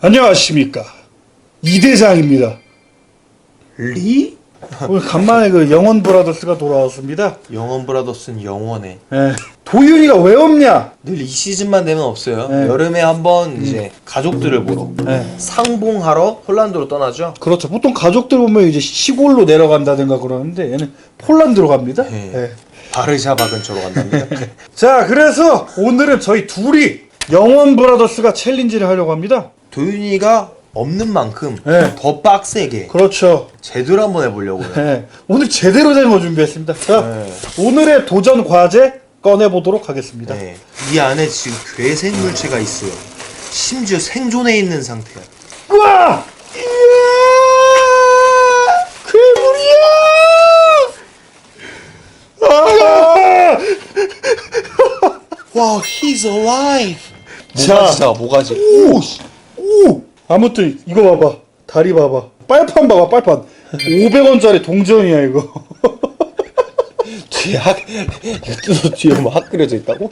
안녕하십니까 이대장입니다. 리? 오늘 간만에 그 영원 브라더스가 돌아왔습니다. 영원 브라더스는 영원해. 예. 도윤이가 왜 없냐? 늘 이 시즌만 되면 없어요. 네. 여름에 한번 이제 가족들을 보러 예. 상봉하러 폴란드로 떠나죠. 그렇죠. 보통 가족들 보면 이제 시골로 내려간다든가 그러는데 얘는 폴란드로 갑니다. 네. 예. 바르샤바 근처로 간답니다. 자, 그래서 오늘은 저희 둘이 영원 브라더스가 챌린지를 하려고 합니다. 도윤이가 없는 만큼 네. 더 빡세게 그렇죠. 제대로 한번 해보려고요. 예. 오늘 제대로 된 거 준비했습니다. 자, 네. 오늘의 도전 과제 꺼내보도록 하겠습니다. 네. 이 안에 지금 괴생 물체가 있어요. 심지어 생존해 있는 상태야. 우와! 이야! 괴물이야! 아! 와, he's alive. 자. 모가지다, 모가지. 오! 씨. 오! 아무튼 이거 봐봐. 다리 봐봐. 빨판 봐봐, 빨판. 500원짜리 동전이야, 이거. 뒤에 학, 유튜브 뒤에 뭐학 그려져 있다고?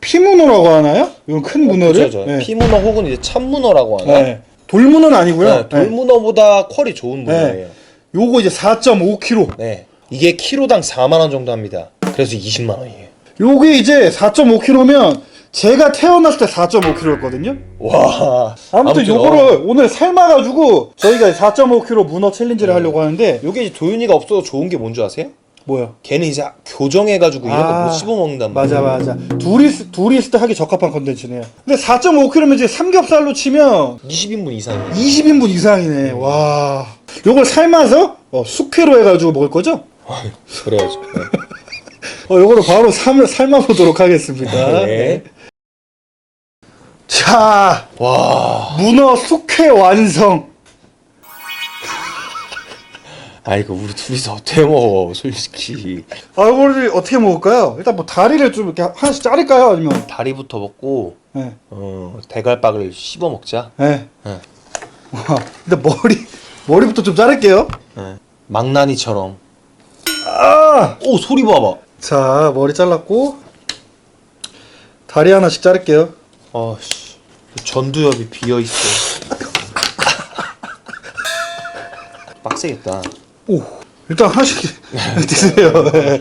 피문어라고 하나요? 이건 큰 문어를? 그렇죠. 네. 피문어 혹은 이제 참문어라고 하나? 네. 돌문어는 아니고요. 네, 돌문어보다 퀄이 좋은 네. 문어예요. 네. 요거 이제 4.5kg. 네. 이게 키로당 4만 원 정도 합니다. 그래서 20만 원이에요. 요게 이제 4.5kg면 제가 태어났을 때 4.5kg였거든요. 와. 아무튼 어. 요거를 오늘 삶아가지고 저희가 4.5kg 문어 챌린지를 하려고 하는데 요게 이제 도윤이가 없어도 좋은 게 뭔지 아세요? 뭐야? 걔는 이제 교정해가지고 이런 거 아, 못 씹어 먹는단 맞아 말이야. 맞아. 둘이 있- 둘이 있을 때 하기 적합한 컨텐츠네요. 근데 4.5kg면 이제 삼겹살로 치면 20인분 이상이에요. 20인분 이상이네. 와. 요걸 삶아서 어, 숙회로 해가지고 먹을 거죠? 그래야죠. 네. 어, 요거를 바로 삶, 삶아보도록 하겠습니다. 네. 자, 와. 문어 숙회 완성. 아 이거 우리 둘이서 어떻게 먹어 솔직히. 아, 이거를 어떻게 먹을까요? 일단 뭐 다리를 좀 이렇게 하나씩 자를까요? 아니면? 다리부터 먹고 네. 어 대갈박을 씹어 먹자. 네. 네. 와, 근데 머리, 머리부터 좀 자를게요. 네. 망나니처럼. 아! 오 소리 봐봐. 자, 머리 잘랐고, 다리 하나씩 자를게요. 아씨. 전두엽이 비어 있어. 빡세겠다. 오, 일단 하나씩 드세요. 네.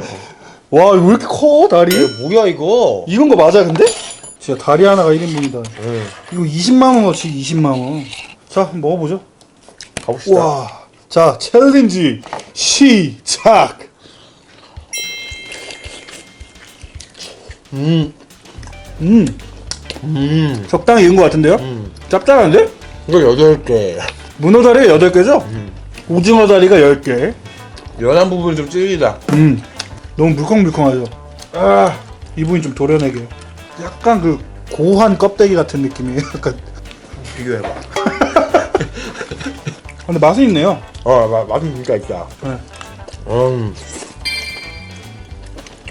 와, 이거 왜 이렇게 커, 다리? 뭐야 이거? 이런 거 맞아, 근데? 진짜 다리 하나가 1인분이다. 네. 이거 20만 원어치 20만 원. 자, 한번 먹어보죠. 가봅시다. 와. 자, 챌린지 시작! 음. 음, 음. 적당히 익은 것 같은데요? 음. 짭짤한데? 이거 여덟 개. 문어 다리가 8개죠? 오징어 다리가 10개. 연한 부분 좀 찔리다. 음, 너무 물컹물컹하죠? 아, 이 부분이 좀 도려내게. 약간 그 고한 껍데기 같은 느낌이에요. 약간. 비교해봐. 근데 맛은 있네요. 어, 마, 맛은 진짜 있다. 네. 음.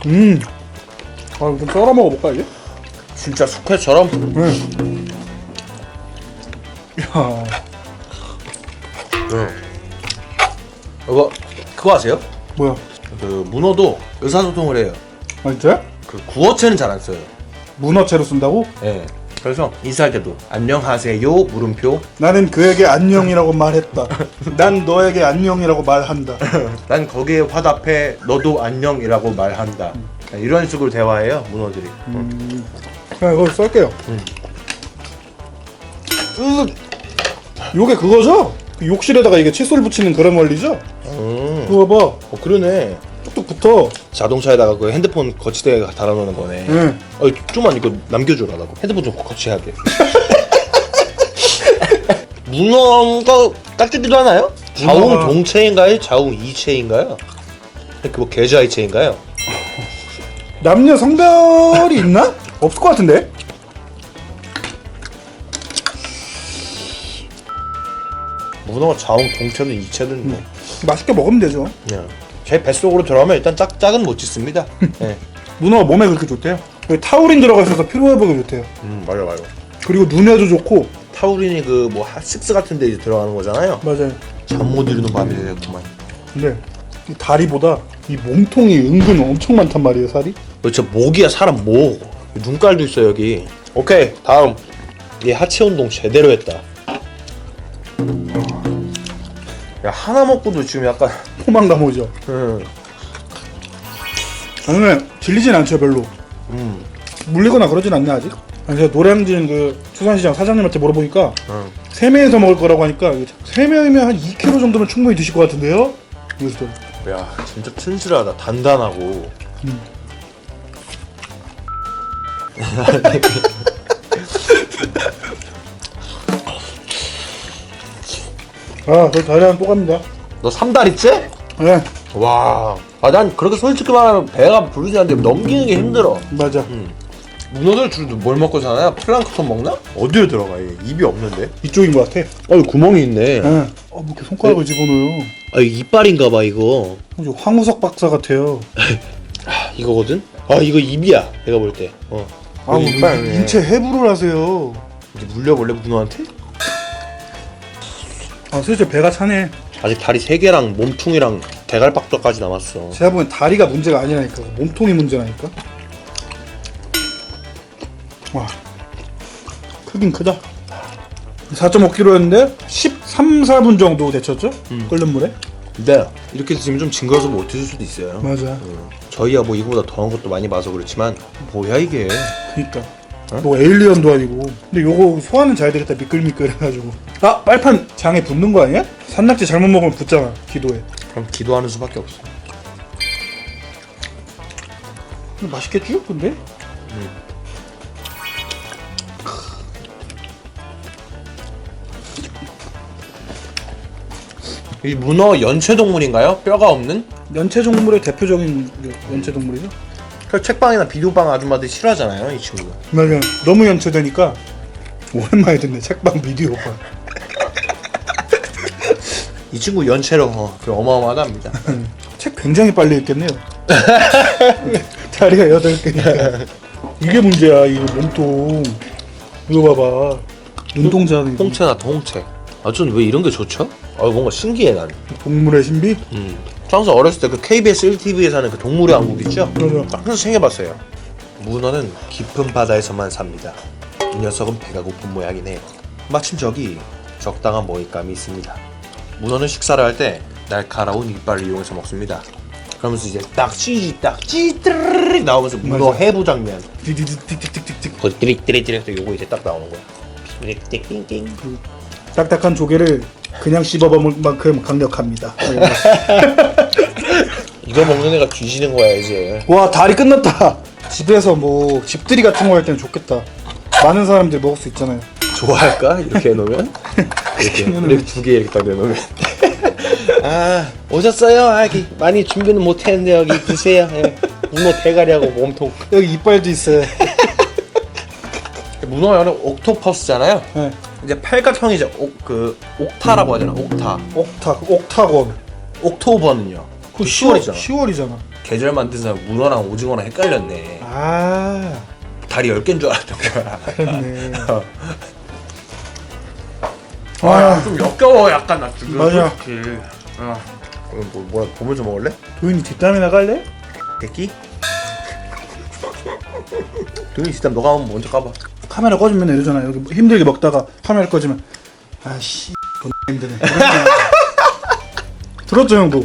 음. 아, 좀 썰어 먹어볼까, 이게? 진짜 숙회처럼. 음. 야, 응. 이거 그거 아세요? 뭐야? 그 문어도 의사소통을 해요. 아, 진짜? 그 구어체는 잘 안 써요. 문어채로 쓴다고? 예. 그래서 인사할 때도 안녕하세요 물음표. 나는 그에게 안녕이라고 말했다. 난 너에게 안녕이라고 말한다. 난 거기에 화답해 너도 안녕이라고 말한다. 이런 식으로 대화해요 문어들이. 음. 그냥 이걸 썰게요. 음. 요게 그거죠? 그 욕실에다가 이게 칫솔 붙이는 그런 원리죠? 음. 그거 봐봐. 어 그러네. 뚝뚝 붙어. 자동차에다가 그 핸드폰 거치대에 달아놓는 거네. 응. 어, 좀만 이거 남겨줘라 나도 핸드폰 좀 거치해야 돼. 문어가 깍지기도 하나요? 문어가- 동체인가요? 좌웅 이체인가요? 그뭐 계좌이체인가요? 남녀 성별이 있나? 없을 것 같은데? 문어가 좌웅 동체든 이체든 뭐. 맛있게 먹으면 되죠. 그냥 제 뱃속으로 들어가면 일단 짝 짝은 못 짓습니다. 네. 문어가 몸에 그렇게 좋대요. 여기 타우린 들어가 있어서 피로 회복에 좋대요. 음 맞아 맞아. 그리고 눈에도 좋고. 타우린이 그 뭐 핫식스 같은 데 이제 들어가는 거잖아요. 맞아요. 잠 못 이루는 밤이 되겠구만. 근데 이 다리보다 이 몸통이 은근 엄청 많단 말이에요, 살이. 너 진짜 목이야 사람 목. 눈깔도 있어 여기. 오케이 다음. 얘 하체 운동 제대로 했다. 야 하나 먹고도 지금 약간 포만감 오죠. 음, 저는 질리진 않죠 별로. 음, 물리거나 그러진 않네 아직. 아니, 제가 노량진 그 수산시장 사장님한테 물어보니까 음. 세 명이서 먹을 거라고 하니까 세 명이면 한 2kg 정도면 충분히 드실 것 같은데요? 이것도 야 진짜 튼실하다 단단하고 아, 저 다리 하나 또 갑니다. 너 삼다리째? 네, 와. 아, 난 그렇게 솔직히 말하면 배가 부르지 않는데 넘기는 게 힘들어. 맞아. 문어들 주로 뭘 먹고 사나요? 플랑크톤 먹나? 어디에 들어가 얘? 입이 없는데? 이쪽인 것 같아. 어, 구멍이 있네. 네. 어, 뭐 이렇게 손가락을 집어넣어요. 아 이거 이빨인가 봐 이거 좀 황우석 박사 같아요. 아, 이거거든? 아 이거 입이야 내가 볼 때 어. 아, 이- 이빨. 인체 해부를 하세요. 이제 물려볼래 문어한테? 아, 슬슬 배가 차네. 아직 다리 3개랑 몸통이랑 대갈박도까지 남았어 제가 보기엔 다리가 문제가 아니라니까. 몸통이 문제라니까. 와, 크긴 크다. 4.5kg였는데 13, 4분 정도 데쳤죠? 끓는 물에? 네. 이렇게 드시면 좀 징그러서 못 드실 수도 있어요. 맞아. 저희야 뭐 이거보다 더한 것도 많이 봐서 그렇지만 뭐야 이게? 그니까 뭐 에일리언도 아니고 근데 요거 소화는 잘 되겠다 미끌미끌 해가지고 아 빨판 장에 붙는 거 아니야? 산낙지 잘못 먹으면 붙잖아 기도에 그럼 기도하는 수밖에 없어. 근데 맛있겠지 근데? 이 문어 연체 동물인가요? 뼈가 없는? 연체 동물의 대표적인 그 연체 동물이죠? 그 책방이나 비디오방 아줌마들이 싫어하잖아요 이 친구. 맞아 너무 연체되니까 오랜만에 듣네 책방 비디오 봐 이 친구 연체로 어, 그 어마어마하답니다. 책 굉장히 빨리 읽겠네요. 다리가 8개니까. 이게 문제야 이 몸통. 이거 봐봐. 눈동자는 이거 홍채나 동채. 아전 왜 이런 게 좋죠? 아 뭔가 신기해 난. 동물의 신비? 음. 항상 어렸을 때 그 KBS 1TV에 사는 그 동물의 왕국 있죠? 맞아 항상 챙겨봤어요. 문어는 깊은 바다에서만 삽니다. 이 녀석은 배가 고픈 모양이네요 마침 저기 적당한 먹잇감이 있습니다. 문어는 식사를 할 때 날카로운 이빨을 이용해서 먹습니다. 그러면서 이제 딱지 딱지 띠르르 나오면서 문어 맞아. 해부 장면. 디디디딕딕딕딕 거기 띠릭띠릭띠릭 요거 이제 딱 나오는 거야 띠릭띠릭띵띵 딱딱한 조개를 그냥 씹어먹을 만큼 강력합니다. 이거 먹는 애가 뒤지는 거야 이제 와 다리 끝났다. 집에서 뭐 집들이 같은 거 할 때는 좋겠다. 많은 사람들이 먹을 수 있잖아요. 좋아할까? 이렇게 해놓으면? 이렇게, 이렇게 두 개 이렇게 딱 내놓으면 아 오셨어요? 아, 이렇게 많이 준비는 못했는데 여기 드세요 예. 문어 대가리하고 몸통 여기 이빨도 있어요. 문어는 옥토퍼스잖아요. 네. 이제 팔각형이죠. 옥, 그 옥타라고 하잖아. 옥타. 옥타 옥타곤. 옥토버는요. 그 10월이잖아. 10월이잖아. 계절 만든 사람 문어랑 오징어랑 헷갈렸네. 아 다리 10개인 줄 알았던 거야. 그렇네. 아, 아좀 역겨워 약간 나 지금. 맞아. 솔직히. 아. 그럼 뭐, 뭐라 보면서 먹을래? 도인이 뒷담이 나갈래? 대기? 도윤이 진짜 너가 한번 먼저 까봐. 카메라 꺼지면 이러잖아. 여기 힘들게 먹다가 카메라 꺼지면 아씨 힘드네. 들었죠 형도?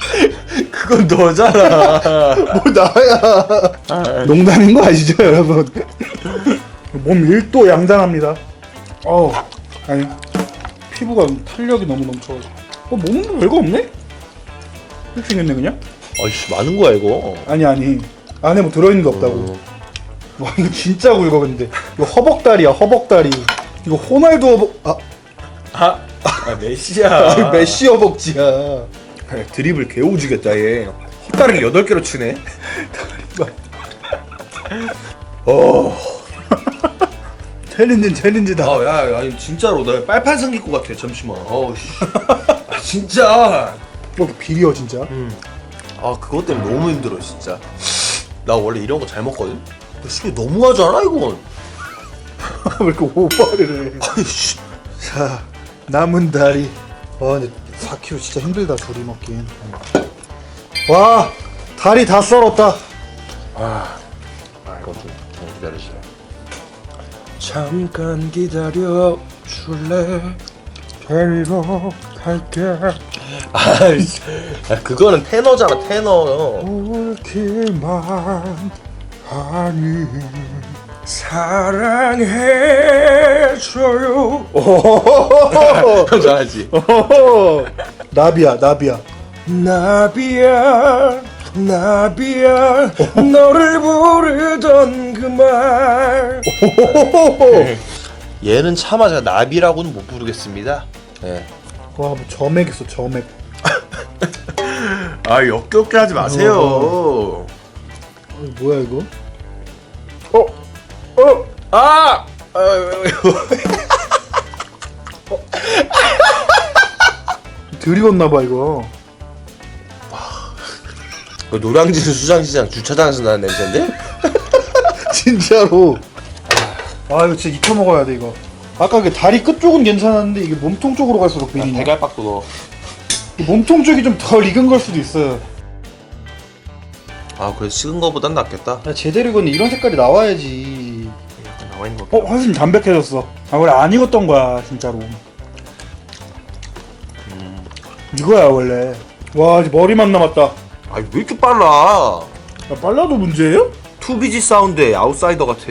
그건 너잖아. 뭐 나야? 농담인 거 아시죠, 여러분? 몸 1도 양장합니다. 어우, 아니 피부가 탄력이 너무 넘쳐가지고. 어, 몸은 별거 없네? 이렇게 생겼네 그냥? 아이씨 많은 거야 이거 아니 아니 안에 뭐 들어있는 게 없다고. 와 이거 진짜 굵어 근데. 이거 허벅다리야 허벅다리. 이거 호날두 허벅. 아, 아, 아 메시야. 이거 메시 허벅지야. 그래, 드립을 개오지겠다 얘. 헛다리를 8개로 치네. 어. 챌린지 챌린지다. 아, 야, 야, 아니 진짜로 나 빨판 생길 것 같아. 잠시만. 어우 씨. 아, 진짜. 어, 비려 진짜. 아, 그것 때문에 너무 힘들어, 진짜. 나 원래 이런 거 잘 먹거든. 근데 술이 너무 하잖아, 이건. 왜 이렇게 오버를 해? 아이씨. 자 남은 다리 와 근데 4kg 진짜 힘들다 둘이 먹긴 와 다리 다 썰었다 아 이거 좀, 좀 기다려주세요 잠깐 기다려 줄래? 데리러 갈게 야, 그거는 테너잖아 테너 울기만 하니 사랑해줘요 형 잘하지. 나비야 나비야 나비야 나비야 너를 부르던 그 말 얘는 차마 제가 나비라고는 못 부르겠습니다 예. 와뭐 점액 있어 점액 아 역겹게 하지 마세요 어, 뭐야 이거 어? 어? 아! 아유, 들이었나봐 이거. 그 노량진 수장시장 주차장에서 나는 냄새인데? 진짜로. 아 이거 진짜 익혀 먹어야 돼 이거. 아까 그 다리 끝 쪽은 괜찮았는데 이게 몸통 쪽으로 갈수록 비리네. 대갈박도 넣어. 이 몸통 쪽이 좀 덜 익은 걸 수도 있어요 아 그래도 식은 거보단 낫겠다. 야, 제대로 익었네. 이런 색깔이 나와야지 나와 있는 어 훨씬 담백해졌어. 아 원래 안 익었던 거야 진짜로. 이거야 원래. 와 이제 머리만 남았다. 아왜 이렇게 빨라? 야, 빨라도 문제예요? 투비지 사운드의 아웃사이더 같아.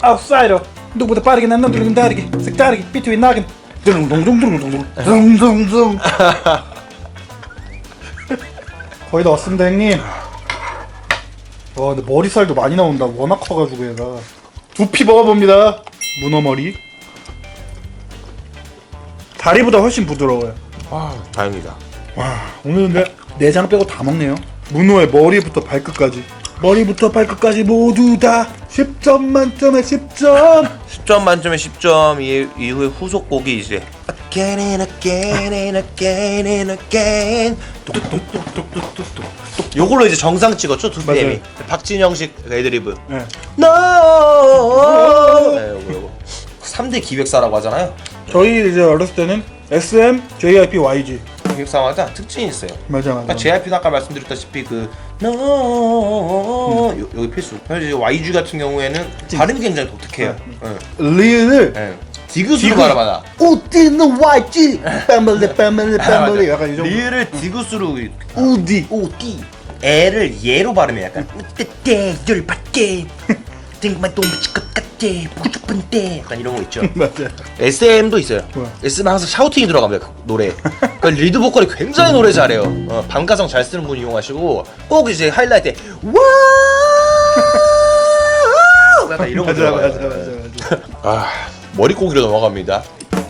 아웃사이더. 누구보다 빠르게 난 놈들은 다르게 색다르게 비트윈 나긴 둥둥둥둥둥둥 둥둥둥 거의 다 왔습니다 형님. 와 근데 머리살도 많이 나온다 워낙 커가지고 얘가 두피 먹어봅니다. 문어머리. 다리보다 훨씬 부드러워요. 와 다행이다. 와 오늘 근데 내장 빼고 다 먹네요. 문어의 머리부터 발끝까지. 머리부터 발끝까지 모두 다 10점 만점에 10점! 10점 만점에 10점. 이, 이후에 후속곡이 이제 Again and again and again and again 뚝뚝뚝뚝뚝뚝뚝 요걸로 이제 정상 찍었죠 두피엠이 박진영식 애드리브 네. No 네, 요거 요거 3대 기획사라고 하잖아요 저희 이제 어렸을 때는 SM, JYP, YG 기획사마다 특징이 있어요 맞아 맞아 그러니까 JYP는 아까 말씀드렸다시피 그 No 요, 여기 필수 이제 YG 같은 경우에는 발음이 굉장히 독특해요 네. 리을 네. 디귿으로 디귿. 발음하다 우디는 YG 패밀리 패밀리 패밀리. 약간 이 정도. 리을 디귿으로 우디 오띠. 애를 얘로 발음해 약간. 때때 열받게. 등만 것 같아. 보고 싶은 때 약간 이런 거 있죠. 맞아 SM도 있어요. 뭐야? SM은 항상 샤우팅이 들어갑니다 그 노래. 그러니까 리드 보컬이 굉장히 노래 잘해요. 어, 반가성 잘 쓰는 분 이용하시고 꼭 이제 하이라이트 와! 약간 이런 거 맞아 들어가요 맞아 맞아 맞아. 아 머리고기로 넘어갑니다.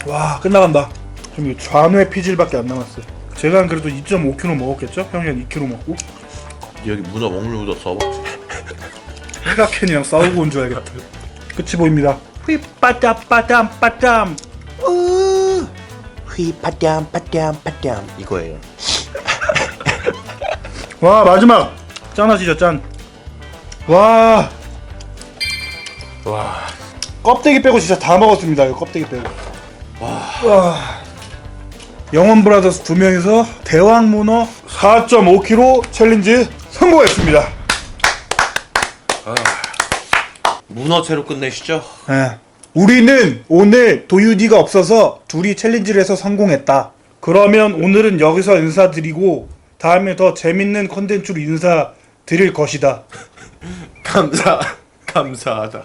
와 끝나간다. 지금 좌뇌 피질밖에 안 남았어요. 제가 한 그래도 2.5kg 먹었겠죠? 형이 한 2kg 먹고? 여기 문어 먹물 묻었어 해가캔이랑 싸우고 온 줄 알겠다. 끝이 보입니다. 휘빠따 빠땀 빠땀 휘파담 파담 파담. 이거예요. 와 마지막! 짠하시죠 짠. 와! 와 껍데기 빼고 진짜 다 먹었습니다. 이거 껍데기 빼고. 와. 영원 브라더스 두 명이서 대왕 문어 4.5kg 챌린지 성공했습니다. 문어채로 끝내시죠 예. 우리는 오늘 도유디가 없어서 둘이 챌린지를 해서 성공했다. 그러면 오늘은 여기서 인사드리고 다음에 더 재밌는 컨텐츠로 인사드릴 것이다. 감사 감사하다